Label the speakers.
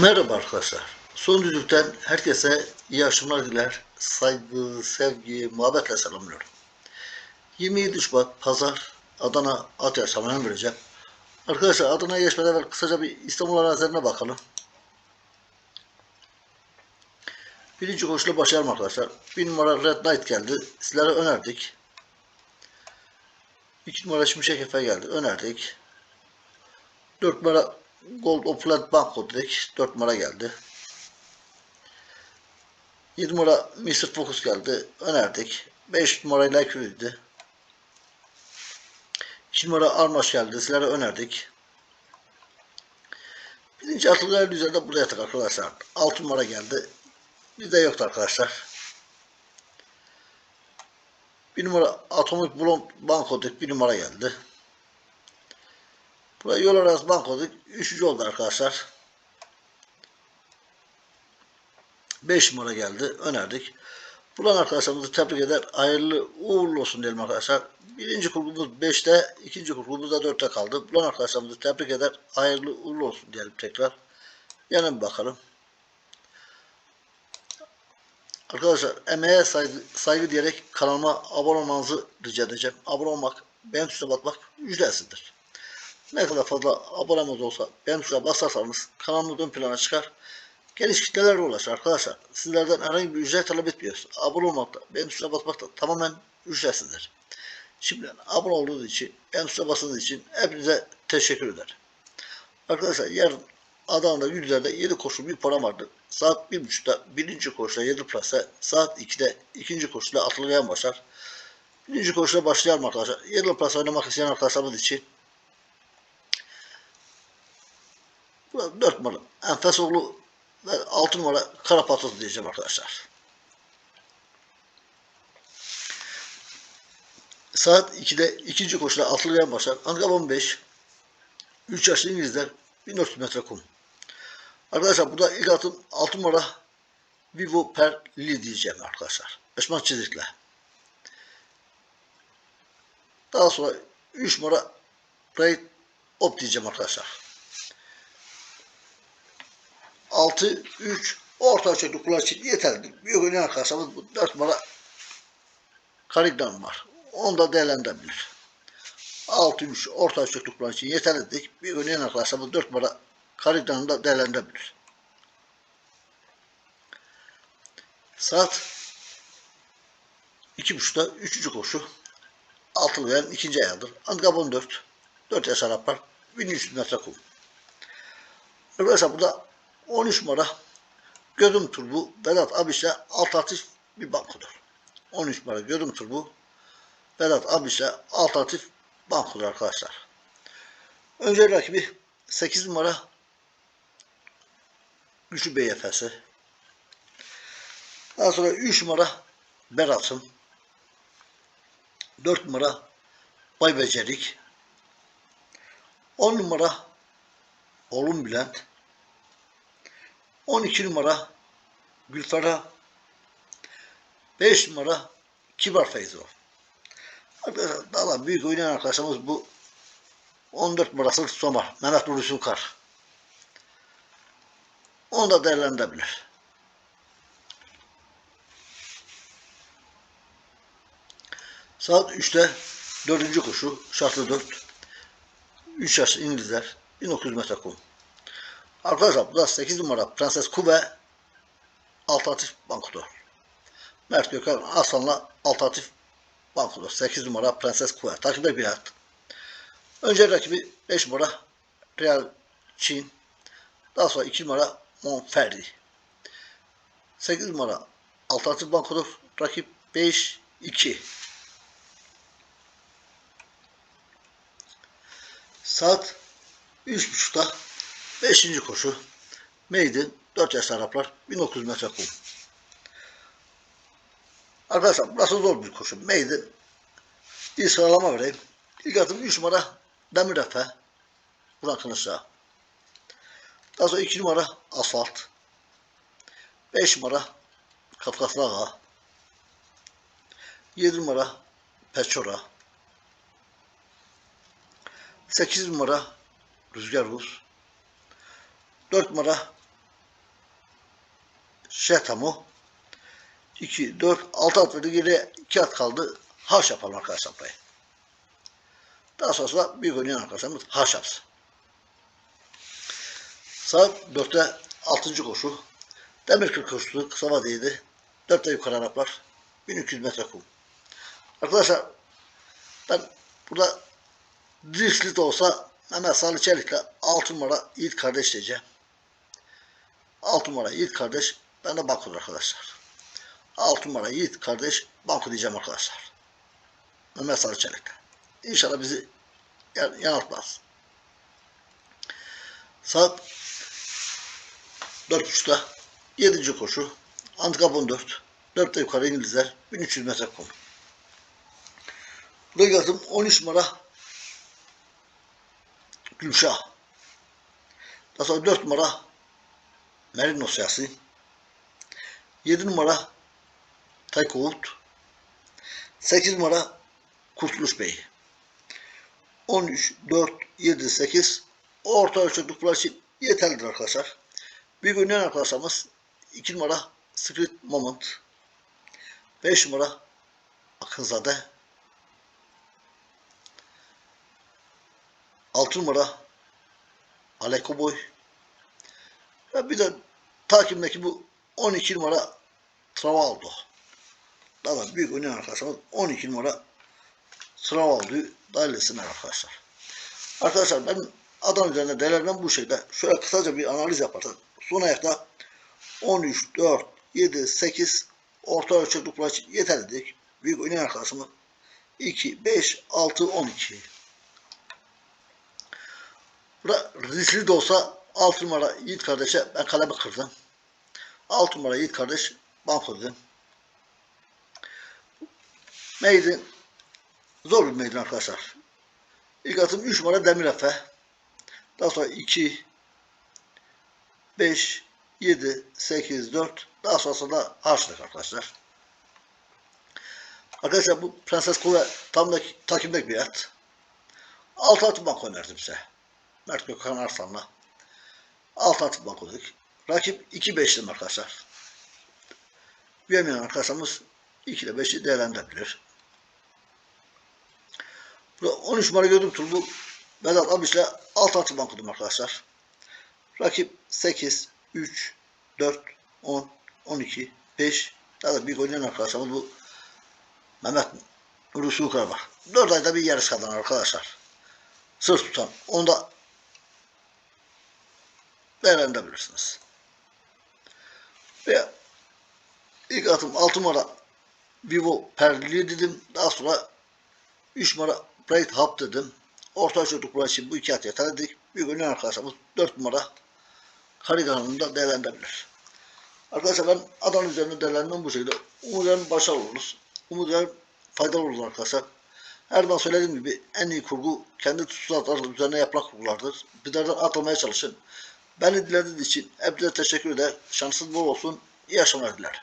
Speaker 1: Merhaba arkadaşlar. Son düdükten herkese iyi akşamlar diler. Saygı, sevgi, muhabbetle selamlıyorum. 27 Şubat Pazar Adana at yarışlarına vereceğim. Arkadaşlar Adana'ya geçmeden evvel kısaca bir İstanbul arazilerine bakalım. Birinci koşuyla başlayalım arkadaşlar. Bir numara Red Knight geldi. Sizlere önerdik. İki numara Şimşek Efe geldi. Önerdik. 4 numara Gold Opulent Banco dedik. 4 numara geldi. 7 numara Mr. Focus geldi. Önerdik. 5 numarayla Ekürü'ydü. 2 numara Armaş geldi. Sizlere önerdik. Birinci atılgar üzerinde burada yatık arkadaşlar. 6 numara geldi. Bizde yoktu arkadaşlar. Bir numara Atomic Blonde Banco dedik. Bir numara geldi. Buraya yol arası bankodik. Üçüncü oldu arkadaşlar. 5 numara geldi. Önerdik. Buradan arkadaşlarımızı tebrik eder. Hayırlı uğurlu olsun diyelim arkadaşlar. Birinci kurgumuz 5'te, ikinci kurgumuz da 4'te kaldı. Buradan arkadaşlarımızı tebrik eder. Hayırlı uğurlu olsun diyelim tekrar. Bir bakalım. Arkadaşlar emeğe saygı, saygı diyerek kanalıma abone olmanızı rica edeceğim. Abone olmak, beğen tuşuna basmak ücretsizdir. Ne kadar fazla abonemiz olsa beğen tuşuna basarsanız kanalımız ön plana çıkar. Geniş kitlelere ulaşır arkadaşlar. Sizlerden herhangi bir ücret talep etmiyoruz. Abone olmak da, beğen tuşuna basmak da tamamen ücretsizdir. Şimdi abone olduğunuz için, beğen tuşuna bastığınız için hepinize teşekkür ederim. Arkadaşlar yarın Adana'da yüzlerde 7 koşu bir para vardı. Saat 1.30'da birinci koşuda 7 plase, saat 2'de ikinci koşuda atılgayan başlar. Birinci koşuda başlayalım arkadaşlar. 7 plase oynamak isteyen arkadaşlarımız için Bu 4 numara Enfesoğlu ve 6 numara Karapatız diyeceğim arkadaşlar. Saat 2'de ikinci koşuda atılgayan başlar. Ankara 15 3 yaşlı İngilizler 1400 metre kum. Arkadaşlar burada ilk atım 6 numara Vivo Perli diyeceğim arkadaşlar. Eşman çizikle. Daha sonra 3 numara Raid Op diyeceğim arkadaşlar. 6, 3 orta ölçekli kullanıcı için yeterlidir. Büyük oynayan arkadaşlarımız bu 4 numara Karigdan var. Onu da değerlendirebilir. 6, 3 orta ölçekli kullanıcı için yeterli dedik. Büyük oynayan arkadaşlarımız 4 numara Karigdan'ı da değerlendirebilir. Saat 2.30'da 3. koşu. Altılı veren ikinci ayağıdır. Antgabon 4. 4 yaş Arap var. 1300 metre kum. Arkadaşlar burada 13 numara Gözüm Turbu. Vedat Abiş'le alternatif bir bankodur. 13 numara Gözüm Turbu. Vedat Abiş'le alternatif bankodur arkadaşlar. Önce rakibi 8 numara Güçlü BYF'si. Daha sonra 3 numara Berat'ın 4 numara Bay Becerik. 10 numara Oğlum Bülent 12 numara Gülfara 5 numara Kibar Feyzo. Arkadaşlar büyük oynayan arkadaşımız bu 14 numarası Somar. Mehmet Nuri Sulkar. Onu da değerlendirebilir. Saat 3'te 4. koşu şartlı 4. 3 yaş İngilizler 1900 metre kum. Arkadaşlar bu da 8 numara Prenses Kube alternatif bankodur. Mert Gökhan Aslan'la alternatif bankodur. 8 numara Prenses Kube. Takipte bir at. Önce rakibi 5 numara Real Çin. Daha sonra 2 numara Monferdi. 8 numara alternatif bankodur. Rakip 5 2. Saat 3.30'da Beşinci koşu. Maiden 4 yaş Araplar 1900 metre kum. Arkadaşlar burası zor bir koşu. Maiden bir sıralama vereyim. İlk atım 3 numara Demir Efe. Burak Kılıçdağı. Daha sonra 2 numara Asfalt. 5 numara Kafkaslı Ağa. 7 numara Peçora. 8 numara Rüzgar Rus. 4 numara Şetamu 2, 4, 6 at verdi. Geriye 2 at kaldı. Haş yapalım arkadaşlar burayı. Daha sonrasında bir oynayan arkadaşlarımız haş yapsın. Saat 4'te 6. koşu. Demir kırk koşusu kısa vadeydi. 4'te yukarı Araplar. 1200 metre kum. Arkadaşlar ben burada riskli de olsa Mehmet Salih Çelik'le 6 numara Yiğit kardeş diyeceğim. 6 numara Yiğit kardeş ben de Bakur arkadaşlar. 6 numara Yiğit kardeş Bakur diyeceğim arkadaşlar. Mehmet Salih Çelik'le. İnşallah bizi yan- yanıltmaz. Saat 4.30'da 7. koşu. Antikap 14. 4'te yukarı İngilizler. 1300 metre kum. Geldim 13 numara Gülşah. Daha sonra 4 numara Merinos Yasin. 7 numara Taykovut. 8 numara Kurtuluş Bey. 13, 4, 7, 8 orta bunlar için yeterlidir arkadaşlar. Bir oynayan arkadaşlarımız 2 numara Secret Moment. 5 numara Akınzade. 6 numara Aleko Boy. Ve bir de takimdeki bu 12 numara Travaldo. Daha da büyük oynayan arkadaşlarımız 12 numara Travaldo'yu dahil etsinler arkadaşlar. Arkadaşlar ben adam üzerine değerlendirmem bu şekilde. Şöyle kısaca bir analiz yaparsak. Son ayakta 13, 4, 7, 8 orta ölçekli kulaç için yeterli dedik. Büyük oynayan arkadaşımı 2, 5, 6, 12. Burada riskli de olsa 6 numara Yiğit kardeşe ben kalemi kırdım. 6 numara Yiğit kardeş dedim. Meydan zor bir meydan arkadaşlar. İlk atım 3 numara Demir Efe. Daha sonra 2, 5, 7, 8, 4. Daha sonrasında harçlık arkadaşlar. Arkadaşlar bu Prenses Kule tam da takimdeki bir at. 6 atı banko önerdim size. Mert Gökhan Arslan'la. 6 atı banko dedik. Rakip 2 5'lim arkadaşlar. Yemeyen arkadaşlarımız 2 ile 5'i değerlendirebilir. Burada 13 numara gördüm turbu Vedat Abiş'le alt atı bankudum arkadaşlar. Rakip 8, 3, 4, 10, 12, 5. Daha da büyük oynayan arkadaşlarımız bu Mehmet Suğukar var. 4 ayda bir yarış kazanır arkadaşlar. Sır tutan. Onu da değerlendirebilirsiniz. Ve ilk atım 6 numara Vivo Perli dedim. Daha sonra 3 numara Bright Hub dedim. Orta çocuklar için bu iki at yeter. Bir gün arkadaşlarımız 4 numara Karigan'ın da değerlendirebilir. Arkadaşlar ben adam üzerinde değerlendirmem bu şekilde. Umuyorum başarılı oluruz. Umuyorum faydalı olur arkadaşlar. Her zaman söylediğim gibi en iyi kurgu kendi tutsuzlar üzerine yapılan kurgulardır. Bizlerden atılmaya çalışın. Beni dilediğiniz için hepinize teşekkür eder. Şansınız bol olsun. İyi akşamlar dilerim.